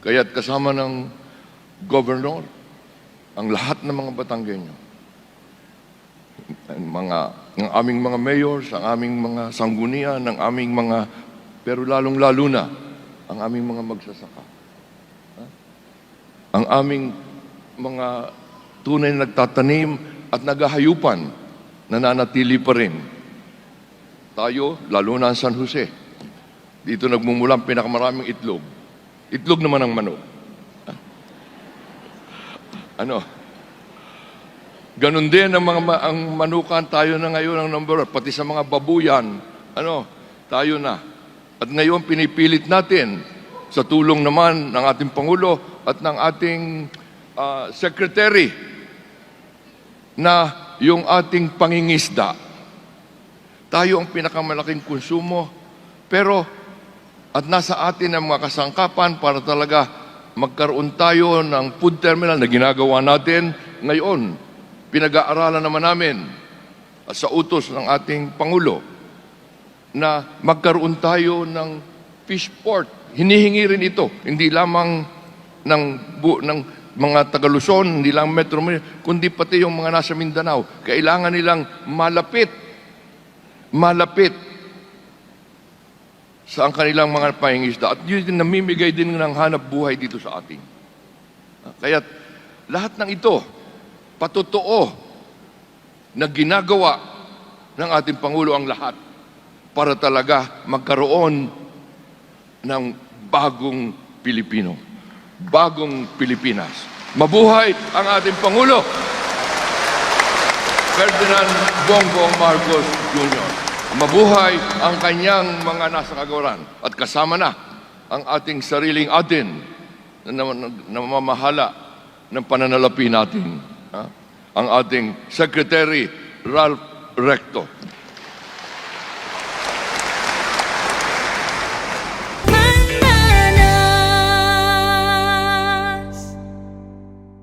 Kaya't kasama ng governor, ang lahat ng mga Batanggenyo, ang mga ang aming mga mayors, ang aming mga sanggunian, ang aming mga pero lalong-lalo na ang aming mga magsasaka. Ha? Ang aming mga tunay na nagtatanim at naghahayupan nananatili pa rin. Tayo, lalo na ang San Jose, dito nagmumula ang pinakamaraming itlog. Itlog naman ang manok. Ano? Ganon din ang mga ang manukan tayo na ngayon ang number pati sa mga babuyan. Ano? Tayo na. At ngayon pinipilit natin sa tulong naman ng ating Pangulo at ng ating ah, Secretary na yung ating pangingisda. Tayo ang pinakamalaking konsumo pero at nasa atin ang mga kasangkapan para talaga magkaroon tayo ng food terminal na ginagawa natin ngayon. Pinag-aaralan naman namin at sa utos ng ating Pangulo na magkaroon tayo ng fish port. Hinihingi rin ito, hindi lamang ng, bu- ng mga taga Luzon, hindi lang Metro Manila, kundi pati yung mga nasa Mindanao. Kailangan nilang malapit, malapit sa ang kanilang mga pangingisda. At yun din namimigay din ng hanap buhay dito sa ating. Kaya lahat ng ito, patotoo na ginagawa ng ating Pangulo ang lahat para talaga magkaroon ng bagong Pilipino, bagong Pilipinas. Mabuhay ang ating Pangulo, Ferdinand Bongbong Marcos Jr. Mabuhay ang kanyang mga nasa kagawaran at kasama na ang ating sariling atin na nam- namamahala ng pananalapi natin. ha? Ang ating Secretary Ralph Recto.